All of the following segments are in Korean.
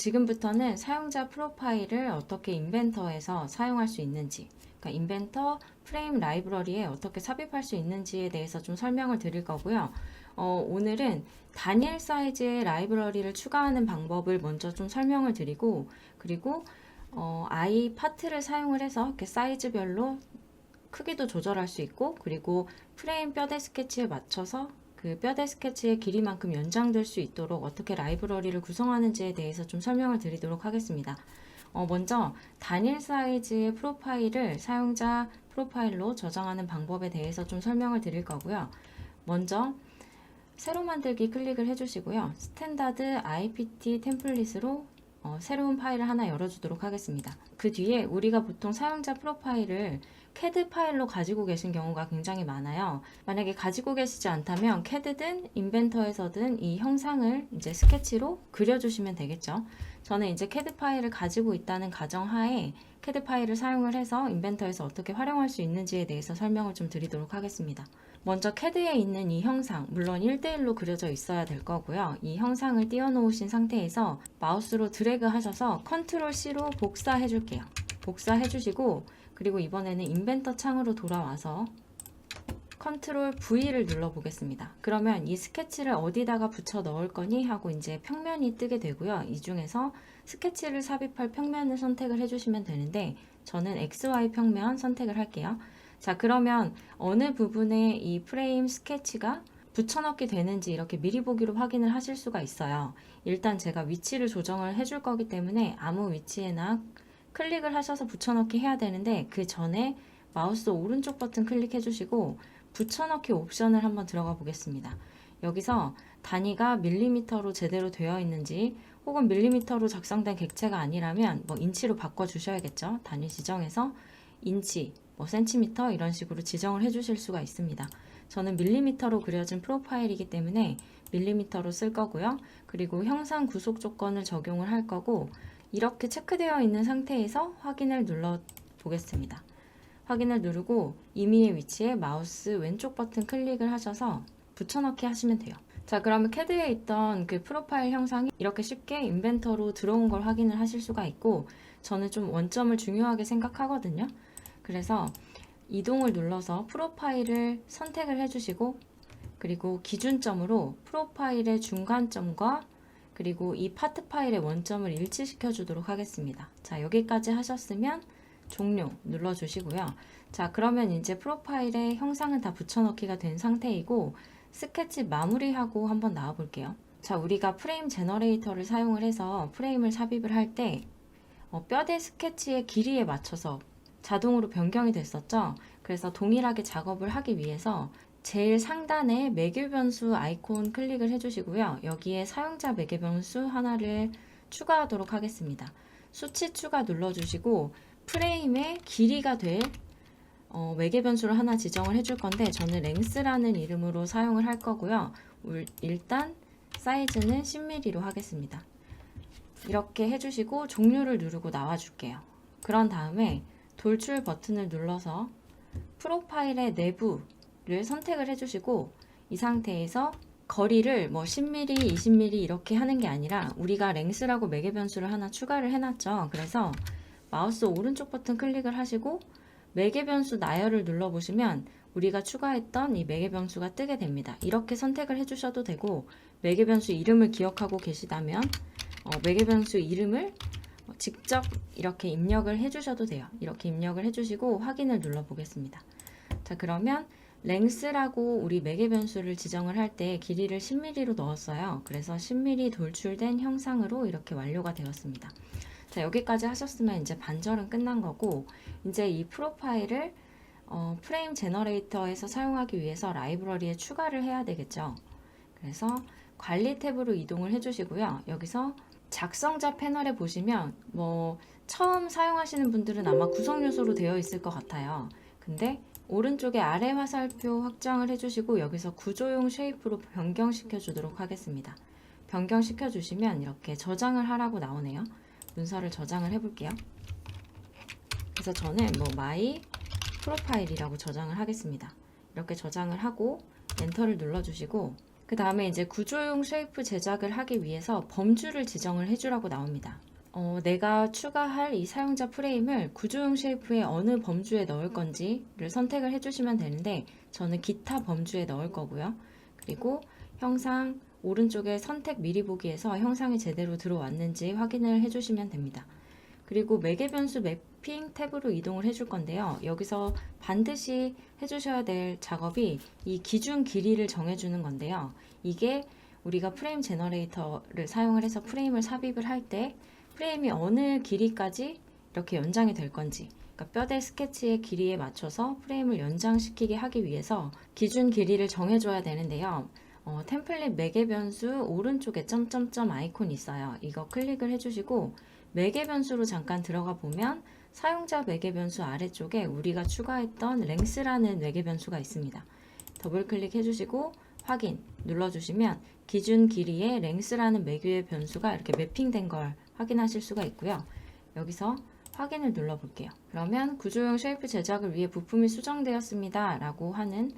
지금부터는 사용자 프로파일을 어떻게 인벤터에서 사용할 수 있는지, 그러니까 인벤터 프레임 라이브러리에 어떻게 삽입할 수 있는지에 대해서 좀 설명을 드릴 거고요. 어, 오늘은 단일 사이즈의 라이브러리를 추가하는 방법을 먼저 좀 설명을 드리고, 그리고 어, 아이 파트를 사용을 해서 이렇게 사이즈별로 크기도 조절할 수 있고, 그리고 프레임 뼈대 스케치에 맞춰서 그 뼈대 스케치의 길이만큼 연장될 수 있도록 어떻게 라이브러리를 구성하는지에 대해서 좀 설명을 드리도록 하겠습니다. 어, 먼저 단일 사이즈의 프로파일을 사용자 프로파일로 저장하는 방법에 대해서 좀 설명을 드릴 거고요. 먼저 새로 만들기 클릭을 해주시고요. 스탠다드 IPT 템플릿으로 어, 새로운 파일을 하나 열어주도록 하겠습니다. 그 뒤에 우리가 보통 사용자 프로파일을 CAD 파일로 가지고 계신 경우가 굉장히 많아요. 만약에 가지고 계시지 않다면 CAD든 인벤터에서든 이 형상을 이제 스케치로 그려주시면 되겠죠. 저는 이제 CAD 파일을 가지고 있다는 가정하에 CAD 파일을 사용을 해서 인벤터에서 어떻게 활용할 수 있는지에 대해서 설명을 좀 드리도록 하겠습니다. 먼저 CAD에 있는 이 형상, 물론 1대1로 그려져 있어야 될 거고요. 이 형상을 띄워놓으신 상태에서 마우스로 드래그 하셔서 컨트롤 C로 복사해 줄게요. 복사해 주시고, 그리고 이번에는 인벤터 창으로 돌아와서 컨트롤 V를 눌러 보겠습니다. 그러면 이 스케치를 어디다가 붙여 넣을 거니 하고 이제 평면이 뜨게 되고요. 이 중에서 스케치를 삽입할 평면을 선택을 해주시면 되는데 저는 XY 평면 선택을 할게요. 자, 그러면 어느 부분에 이 프레임 스케치가 붙여넣기 되는지 이렇게 미리 보기로 확인을 하실 수가 있어요. 일단 제가 위치를 조정을 해줄 거기 때문에 아무 위치에나 클릭을 하셔서 붙여넣기 해야 되는데 그 전에 마우스 오른쪽 버튼 클릭해 주시고 붙여넣기 옵션을 한번 들어가 보겠습니다. 여기서 단위가 밀리미터로 제대로 되어 있는지 혹은 밀리미터로 작성된 객체가 아니라면 뭐 인치로 바꿔 주셔야겠죠. 단위 지정해서 인치, 뭐 센티미터 이런 식으로 지정을 해 주실 수가 있습니다. 저는 밀리미터로 그려진 프로파일이기 때문에 밀리미터로 쓸 거고요. 그리고 형상 구속 조건을 적용을 할 거고 이렇게 체크되어 있는 상태에서 확인을 눌러 보겠습니다. 확인을 누르고 임의의 위치에 마우스 왼쪽 버튼 클릭을 하셔서 붙여넣기 하시면 돼요. 자, 그러면 CAD에 있던 그 프로파일 형상이 이렇게 쉽게 인벤터로 들어온 걸 확인을 하실 수가 있고 저는 좀 원점을 중요하게 생각하거든요. 그래서 이동을 눌러서 프로파일을 선택을 해주시고 그리고 기준점으로 프로파일의 중간점과 그리고 이 파트 파일의 원점을 일치시켜 주도록 하겠습니다. 자, 여기까지 하셨으면 종료 눌러 주시고요. 자, 그러면 이제 프로파일의 형상은 다 붙여넣기가 된 상태이고 스케치 마무리하고 한번 나와 볼게요. 자, 우리가 프레임 제너레이터를 사용을 해서 프레임을 삽입을 할때 어, 뼈대 스케치의 길이에 맞춰서 자동으로 변경이 됐었죠. 그래서 동일하게 작업을 하기 위해서 제일 상단에 매개 변수 아이콘 클릭을 해주시고요. 여기에 사용자 매개 변수 하나를 추가하도록 하겠습니다. 수치 추가 눌러주시고 프레임의 길이가 될 어, 매개 변수를 하나 지정을 해줄 건데 저는 랭스라는 이름으로 사용을 할 거고요. 울- 일단 사이즈는 10mm로 하겠습니다. 이렇게 해주시고 종료를 누르고 나와줄게요. 그런 다음에 돌출 버튼을 눌러서 프로파일의 내부 를 선택을 해주시고 이 상태에서 거리를 뭐 10mm, 20mm 이렇게 하는 게 아니라 우리가 랭스라고 매개 변수를 하나 추가를 해놨죠. 그래서 마우스 오른쪽 버튼 클릭을 하시고 매개 변수 나열을 눌러보시면 우리가 추가했던 이 매개 변수가 뜨게 됩니다. 이렇게 선택을 해주셔도 되고 매개 변수 이름을 기억하고 계시다면 어, 매개 변수 이름을 직접 이렇게 입력을 해주셔도 돼요. 이렇게 입력을 해주시고 확인을 눌러보겠습니다. 자 그러면 랭스라고 우리 매개 변수를 지정을 할 때 길이를 10mm로 넣었어요. 그래서 10mm 돌출된 형상으로 이렇게 완료가 되었습니다. 자 여기까지 하셨으면 이제 반절은 끝난 거고 이제 이 프로파일을 어, 프레임 제너레이터에서 사용하기 위해서 라이브러리에 추가를 해야 되겠죠. 그래서 관리 탭으로 이동을 해주시고요. 여기서 작성자 패널에 보시면 뭐 처음 사용하시는 분들은 아마 구성 요소로 되어 있을 것 같아요. 근데 오른쪽에 아래 화살표 확장을 해주시고 여기서 구조용 쉐이프로 변경시켜 주도록 하겠습니다. 변경시켜 주시면 이렇게 저장을 하라고 나오네요. 문서를 저장을 해볼게요. 그래서 저는 뭐 마이 프로파일이라고 저장을 하겠습니다. 이렇게 저장을 하고 엔터를 눌러주시고 그 다음에 이제 구조용 쉐이프 제작을 하기 위해서 범주를 지정을 해주라고 나옵니다. 어, 내가 추가할 이 사용자 프레임을 구조용 쉐이프의 어느 범주에 넣을 건지를 선택을 해주시면 되는데 저는 기타 범주에 넣을 거고요. 그리고 형상 오른쪽에 선택 미리 보기에서 형상이 제대로 들어왔는지 확인을 해주시면 됩니다. 그리고 매개 변수 매핑 탭으로 이동을 해줄 건데요. 여기서 반드시 해주셔야 될 작업이 이 기준 길이를 정해주는 건데요. 이게 우리가 프레임 제너레이터를 사용을 해서 프레임을 삽입을 할때 프레임이 어느 길이까지 이렇게 연장이 될 건지 그러니까 뼈대 스케치의 길이에 맞춰서 프레임을 연장시키게 하기 위해서 기준 길이를 정해줘야 되는데요. 어, 템플릿 매개 변수 오른쪽에 점점점 아이콘이 있어요. 이거 클릭을 해주시고 매개 변수로 잠깐 들어가 보면 사용자 매개 변수 아래쪽에 우리가 추가했던 랭스라는 매개 변수가 있습니다. 더블 클릭 해 주시고 확인 눌러주시면 기준 길이에 랭스라는 매개 변수가 이렇게 매핑된 걸 확인하실 수가 있고요. 여기서 확인을 눌러 볼게요. 그러면 구조용 쉐이프 제작을 위해 부품이 수정되었습니다. 라고 하는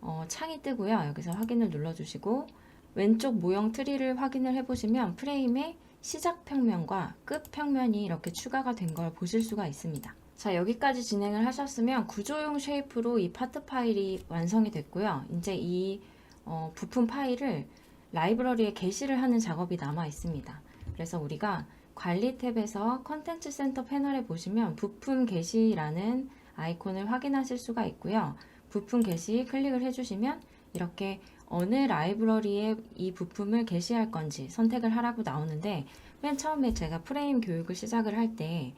어, 창이 뜨고요. 여기서 확인을 눌러 주시고 왼쪽 모형 트리를 확인을 해 보시면 프레임의 시작 평면과 끝 평면이 이렇게 추가가 된 걸 보실 수가 있습니다. 자 여기까지 진행을 하셨으면 구조용 쉐이프로 이 파트 파일이 완성이 됐고요. 이제 이 어, 부품 파일을 라이브러리에 게시를 하는 작업이 남아 있습니다. 그래서 우리가 관리 탭에서 컨텐츠 센터 패널에 보시면 부품 게시라는 아이콘을 확인하실 수가 있고요. 부품 게시 클릭을 해주시면 이렇게 어느 라이브러리에 이 부품을 게시할 건지 선택을 하라고 나오는데 맨 처음에 제가 프레임 교육을 시작을 할때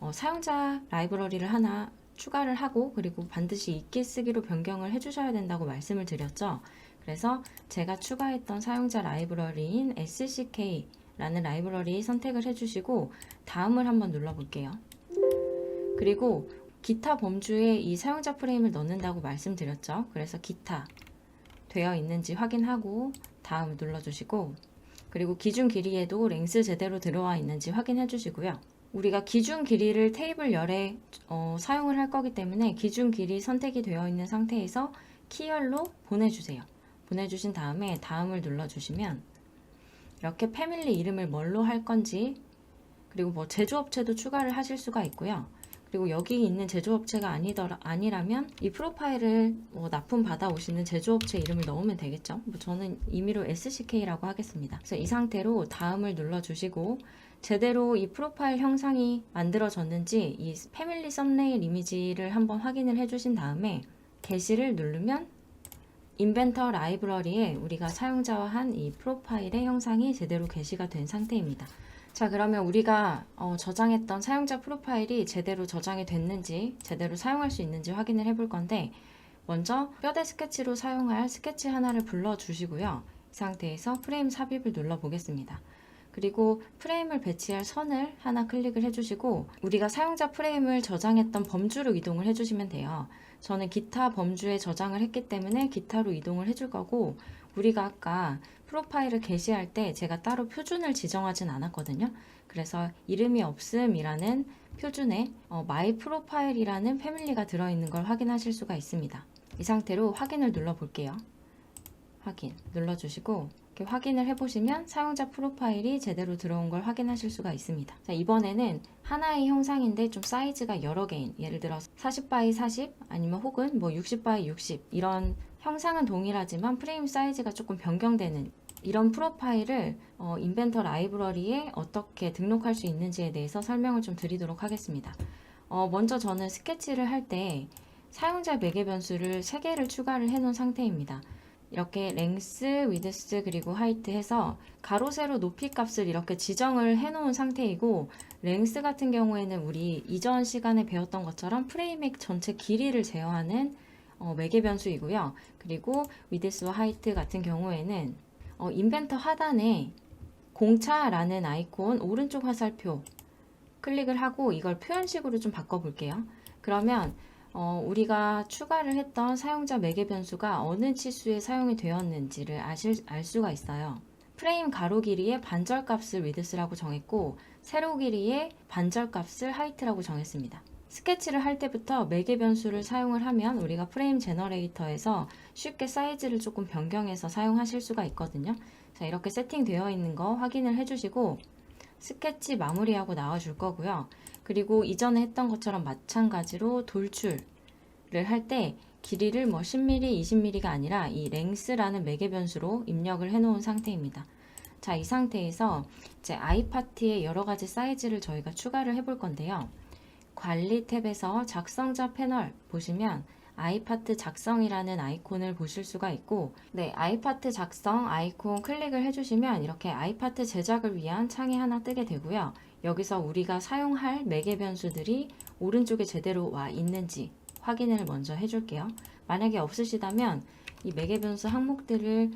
어, 사용자 라이브러리를 하나 추가를 하고 그리고 반드시 있게 쓰기로 변경을 해주셔야 된다고 말씀을 드렸죠. 그래서 제가 추가했던 사용자 라이브러리인 SCK 라는 라이브러리 선택을 해주시고 다음을 한번 눌러볼게요. 그리고 기타 범주에 이 사용자 프레임을 넣는다고 말씀드렸죠. 그래서 기타 되어 있는지 확인하고 다음 눌러주시고 그리고 기준 길이에도 랭스 제대로 들어와 있는지 확인해 주시고요. 우리가 기준 길이를 테이블 열에 어, 사용을 할 거기 때문에 기준 길이 선택이 되어 있는 상태에서 키열로 보내주세요. 보내주신 다음에 다음을 눌러주시면 이렇게 패밀리 이름을 뭘로 할 건지 그리고 뭐 제조업체도 추가를 하실 수가 있고요. 그리고 여기 있는 제조업체가 아니더라, 아니라면 이 프로파일을 뭐 납품 받아 오시는 제조업체 이름을 넣으면 되겠죠. 뭐 저는 임의로 SCK라고 하겠습니다. 그래서 이 상태로 다음을 눌러주시고 제대로 이 프로파일 형상이 만들어졌는지 이 패밀리 썸네일 이미지를 한번 확인을 해주신 다음에 게시를 누르면 인벤터 라이브러리에 우리가 사용자와 한 이 프로파일의 형상이 제대로 게시가 된 상태입니다. 자, 그러면 우리가 어, 저장했던 사용자 프로파일이 제대로 저장이 됐는지, 제대로 사용할 수 있는지 확인을 해볼 건데, 먼저 뼈대 스케치로 사용할 스케치 하나를 불러 주시고요. 이 상태에서 프레임 삽입을 눌러 보겠습니다. 그리고 프레임을 배치할 선을 하나 클릭을 해주시고, 우리가 사용자 프레임을 저장했던 범주로 이동을 해주시면 돼요. 저는 기타 범주에 저장을 했기 때문에 기타로 이동을 해줄 거고, 우리가 아까 프로파일을 게시할 때 제가 따로 표준을 지정하진 않았거든요. 그래서 이름이 없음이라는 표준에 어, 마이 프로파일이라는 패밀리가 들어있는 걸 확인하실 수가 있습니다. 이 상태로 확인을 눌러 볼게요. 확인 눌러주시고 확인을 해보시면 사용자 프로파일이 제대로 들어온 걸 확인하실 수가 있습니다. 자, 이번에는 하나의 형상인데 좀 사이즈가 여러 개인 예를 들어서 40 x 40 아니면 혹은 뭐 60 x 60 이런 형상은 동일하지만 프레임 사이즈가 조금 변경되는 이런 프로파일을 어, 인벤터 라이브러리에 어떻게 등록할 수 있는지에 대해서 설명을 좀 드리도록 하겠습니다. 어, 먼저 저는 스케치를 할 때 사용자 매개 변수를 3개를 추가를 해 놓은 상태입니다. 이렇게 랭스, 위드스 그리고 하이트 해서 가로 세로 높이 값을 이렇게 지정을 해 놓은 상태이고 랭스 같은 경우에는 우리 이전 시간에 배웠던 것처럼 프레임의 전체 길이를 제어하는 어, 매개 변수이고요. 그리고 위드스와 하이트 같은 경우에는 어, 인벤터 하단에 공차라는 아이콘 오른쪽 화살표 클릭을 하고 이걸 표현식으로 좀 바꿔볼게요. 그러면 어, 우리가 추가를 했던 사용자 매개 변수가 어느 치수에 사용이 되었는지를 아실, 알 수가 있어요. 프레임 가로 길이의 반절 값을 위드스라고 정했고 세로 길이의 반절 값을 하이트라고 정했습니다. 스케치를 할 때부터 매개 변수를 사용을 하면 우리가 프레임 제너레이터에서 쉽게 사이즈를 조금 변경해서 사용하실 수가 있거든요. 자, 이렇게 세팅되어 있는 거 확인을 해주시고 스케치 마무리하고 나와줄 거고요. 그리고 이전에 했던 것처럼 마찬가지로 돌출을 할 때 길이를 뭐 10mm, 20mm가 아니라 이 랭스라는 매개 변수로 입력을 해 놓은 상태입니다. 자, 이 상태에서 이제 아이파트의 여러 가지 사이즈를 저희가 추가를 해 볼 건데요. 관리 탭에서 작성자 패널 보시면 아이파트 작성이라는 아이콘을 보실 수가 있고 네 아이파트 작성 아이콘 클릭을 해주시면 이렇게 아이파트 제작을 위한 창이 하나 뜨게 되고요 여기서 우리가 사용할 매개 변수들이 오른쪽에 제대로 와 있는지 확인을 먼저 해줄게요 만약에 없으시다면 이 매개 변수 항목들을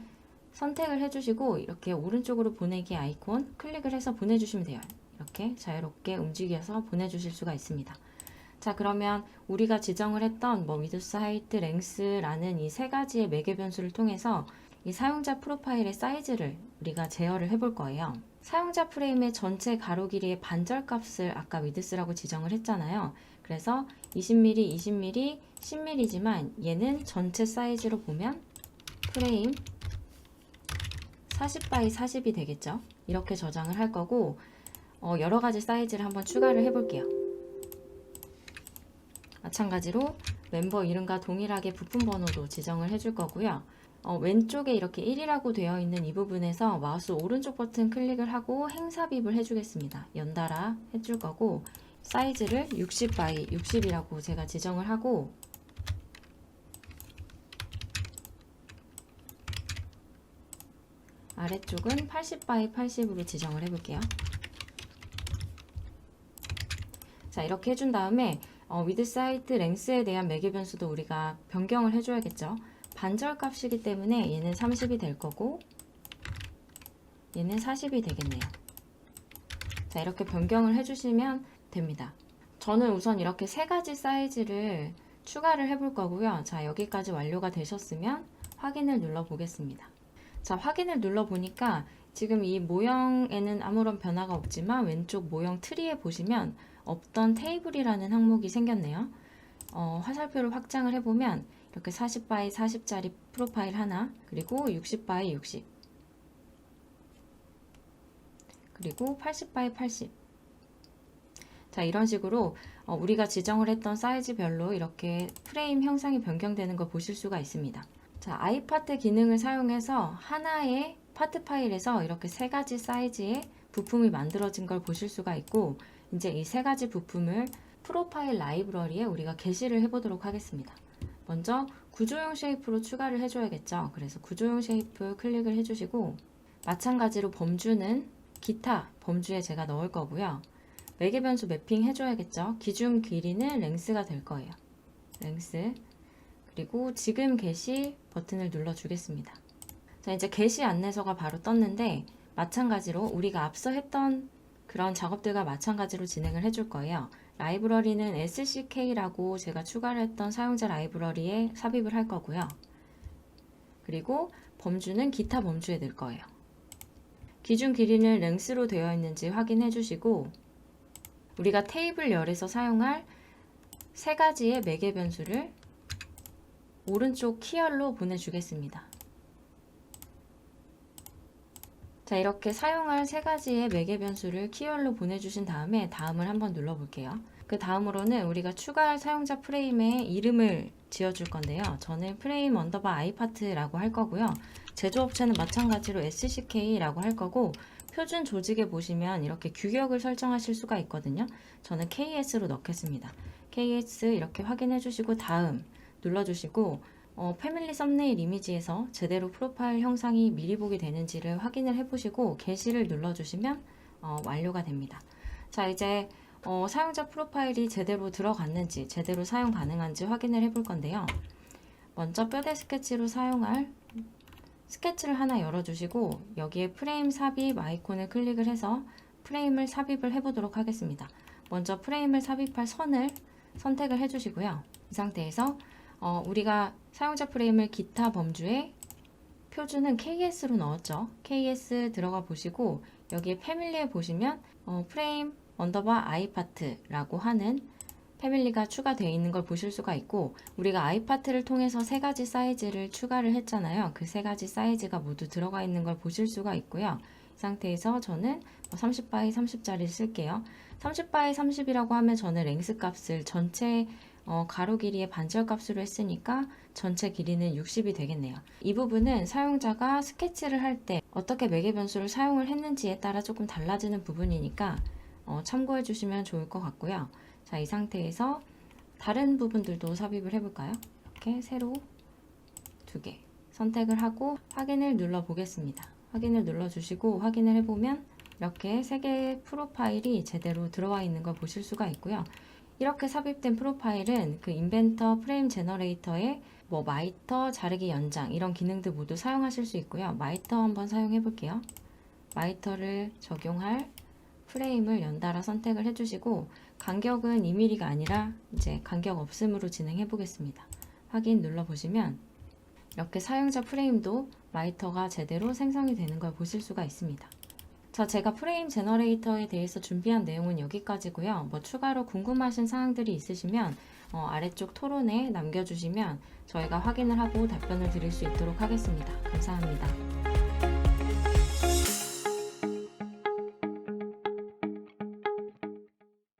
선택을 해주시고 이렇게 오른쪽으로 보내기 아이콘 클릭을 해서 보내주시면 돼요 이렇게 자유롭게 움직여서 보내주실 수가 있습니다. 자, 그러면 우리가 지정을 했던 뭐 위드스, 하이트, 랭스라는 이 세 가지의 매개 변수를 통해서 이 사용자 프로파일의 사이즈를 우리가 제어를 해볼 거예요. 사용자 프레임의 전체 가로 길이의 반절 값을 아까 위드스라고 지정을 했잖아요. 그래서 20mm, 20mm, 10mm지만 얘는 전체 사이즈로 보면 프레임 40 바이 40이 되겠죠. 이렇게 저장을 할 거고 어, 여러 가지 사이즈를 한번 추가를 해볼게요. 마찬가지로 멤버 이름과 동일하게 부품 번호도 지정을 해줄 거고요. 어, 왼쪽에 이렇게 1이라고 되어 있는 이 부분에서 마우스 오른쪽 버튼 클릭을 하고 행삽입을 해주겠습니다. 연달아 해줄 거고 사이즈를 60 바이 60이라고 제가 지정을 하고 아래쪽은 80 바이 80으로 지정을 해볼게요. 자 이렇게 해준 다음에 어, 위드 사이트 랭스에 대한 매개 변수도 우리가 변경을 해줘야겠죠. 반절 값이기 때문에 얘는 30이 될 거고 얘는 40이 되겠네요. 자 이렇게 변경을 해주시면 됩니다. 저는 우선 이렇게 세 가지 사이즈를 추가를 해볼 거고요. 자 여기까지 완료가 되셨으면 확인을 눌러 보겠습니다. 자 확인을 눌러 보니까 지금 이 모형에는 아무런 변화가 없지만 왼쪽 모형 트리에 보시면 없던 테이블이라는 항목이 생겼네요. 어, 화살표를 확장을 해보면 이렇게 40 바이 40짜리 프로파일 하나 그리고 60 바이 60 그리고 80 바이 80 자, 이런 식으로 어, 우리가 지정을 했던 사이즈별로 이렇게 프레임 형상이 변경되는 걸 보실 수가 있습니다. 자, 아이파트 기능을 사용해서 하나의 파트 파일에서 이렇게 세 가지 사이즈의 부품이 만들어진 걸 보실 수가 있고 이제 이 세 가지 부품을 프로파일 라이브러리에 우리가 게시를 해보도록 하겠습니다. 먼저 구조용 쉐이프로 추가를 해줘야겠죠. 그래서 구조용 쉐이프 클릭을 해주시고 마찬가지로 범주는 기타 범주에 제가 넣을 거고요. 매개 변수 매핑 해줘야겠죠. 기준 길이는 랭스가 될 거예요. 랭스 그리고 지금 게시 버튼을 눌러주겠습니다. 자 이제 게시 안내서가 바로 떴는데 마찬가지로 우리가 앞서 했던 그런 작업들과 마찬가지로 진행을 해줄 거예요. 라이브러리는 SCK라고 제가 추가를 했던 사용자 라이브러리에 삽입을 할 거고요. 그리고 범주는 기타 범주에 넣을 거예요. 기준 길이는 랭스로 되어 있는지 확인해 주시고 우리가 테이블 열에서 사용할 세 가지의 매개 변수를 오른쪽 키열로 보내주겠습니다. 자 이렇게 사용할 세 가지의 매개 변수를 키열로 보내주신 다음에 다음을 한번 눌러볼게요. 그 다음으로는 우리가 추가할 사용자 프레임에 이름을 지어줄 건데요. 저는 프레임 언더바 아이파트라고 할 거고요. 제조업체는 마찬가지로 SCK라고 할 거고 표준 조직에 보시면 이렇게 규격을 설정하실 수가 있거든요. 저는 KS로 넣겠습니다. KS 이렇게 확인해 주시고 다음 눌러주시고 어, 패밀리 썸네일 이미지에서 제대로 프로파일 형상이 미리 보게 되는지를 확인을 해보시고 게시를 눌러주시면 어, 완료가 됩니다. 자 이제 어, 사용자 프로파일이 제대로 들어갔는지 제대로 사용 가능한지 확인을 해볼 건데요. 먼저 뼈대 스케치로 사용할 스케치를 하나 열어주시고 여기에 프레임 삽입 아이콘을 클릭을 해서 프레임을 삽입을 해보도록 하겠습니다. 먼저 프레임을 삽입할 선을 선택을 해주시고요. 이 상태에서 어, 우리가 사용자 프레임을 기타 범주에 표준은 KS로 넣었죠. KS 들어가 보시고 여기에 패밀리에 보시면 어, 프레임 언더바 아이파트라고 하는 패밀리가 추가되어 있는 걸 보실 수가 있고 우리가 아이파트를 통해서 세 가지 사이즈를 추가를 했잖아요. 그 세 가지 사이즈가 모두 들어가 있는 걸 보실 수가 있고요. 이 상태에서 저는 30바이 30짜리 쓸게요. 30바이 30이라고 하면 저는 랭스 값을 전체 어, 가로 길이의 반절 값으로 했으니까 전체 길이는 60이 되겠네요. 이 부분은 사용자가 스케치를 할 때 어떻게 매개 변수를 사용을 했는지에 따라 조금 달라지는 부분이니까 어, 참고해 주시면 좋을 것 같고요. 자, 이 상태에서 다른 부분들도 삽입을 해볼까요? 이렇게 세로 두 개 선택을 하고 확인을 눌러 보겠습니다. 확인을 눌러 주시고 확인을 해보면 이렇게 세 개의 프로파일이 제대로 들어와 있는 걸 보실 수가 있고요. 이렇게 삽입된 프로파일은 그 인벤터 프레임 제너레이터에 뭐 마이터, 자르기 연장 이런 기능들 모두 사용하실 수 있고요. 마이터 한번 사용해 볼게요. 마이터를 적용할 프레임을 연달아 선택을 해주시고 간격은 2mm가 아니라 이제 간격 없음으로 진행해 보겠습니다. 확인 눌러 보시면 이렇게 사용자 프레임도 마이터가 제대로 생성이 되는 걸 보실 수가 있습니다. 자, 제가 프레임 제너레이터에 대해서 준비한 내용은 여기까지고요. 뭐 추가로 궁금하신 사항들이 있으시면 어, 아래쪽 토론에 남겨주시면 저희가 확인을 하고 답변을 드릴 수 있도록 하겠습니다. 감사합니다.